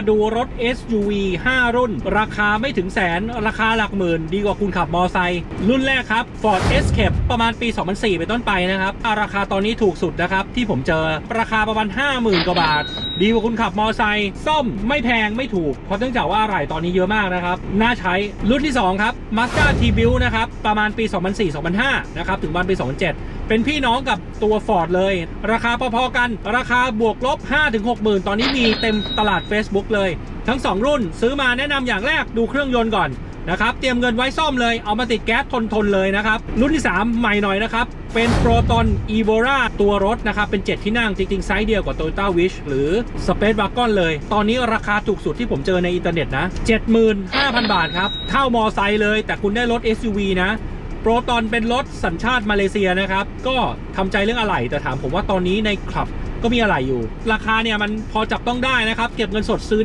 มาดูรถ SUV 5 รุ่น ราคาไม่ถึงแสน ราคาหลักหมื่น ดีกว่าคุณขับมอไซค์รุ่นแรกครับ Ford Escape ประมาณปี 2004 เป็นต้นไปนะครับ ราคาตอนนี้ถูกสุดนะครับ ที่ผมเจอราคาประมาณ 50,000 กว่าบาท ดีกว่าคุณขับมอไซค์ซ่อมไม่แพงไม่ถูก เพราะเนื่องจากว่าอะไหล่ตอนนี้เยอะมากนะครับ น่าใช้รุ่นที่ 2 ครับ Mazda T-Build นะครับประมาณปี 2004-2005 นะครับถึงวันปี 2007 เป็นพี่น้องกับตัว Ford เลย ราคาพอๆกัน ราคาบวกลบ 5-6หมื่นตอนนี้มีเต็มตลาด Facebook เลย ทั้ง 2 รุ่นซื้อมาแนะนำอย่างแรกดูเครื่องยนต์ก่อนนะครับเตรียมเงินไว้ซ่อมเลยเอามาติดแก๊สทนๆเลยนะครับ รุ่นที่ 3 ใหม่หน่อยนะครับ เป็น Proton Evora ตัวรถนะครับ เป็น 7 ที่นั่งจริง ๆ ไซส์เดียวกับ Toyota Wish หรือ Space Wagon เลย ตอนนี้ราคาถูกสุดที่ผมเจอในอินเทอร์เน็ตนะ 75,000 บาทครับ เท่ามอไซค์เลย แต่คุณได้รถ SUV นะ โปรตอนเป็นรถสัญชาติมาเลเซียนะครับ ก็ทำใจเรื่องอะไหล่แต่ถามผมว่าตอนนี้ในคลับก็มีอะไหล่อยู่ ราคาเนี่ยมันพอจับต้องได้นะครับ เก็บเงินสดซื้อ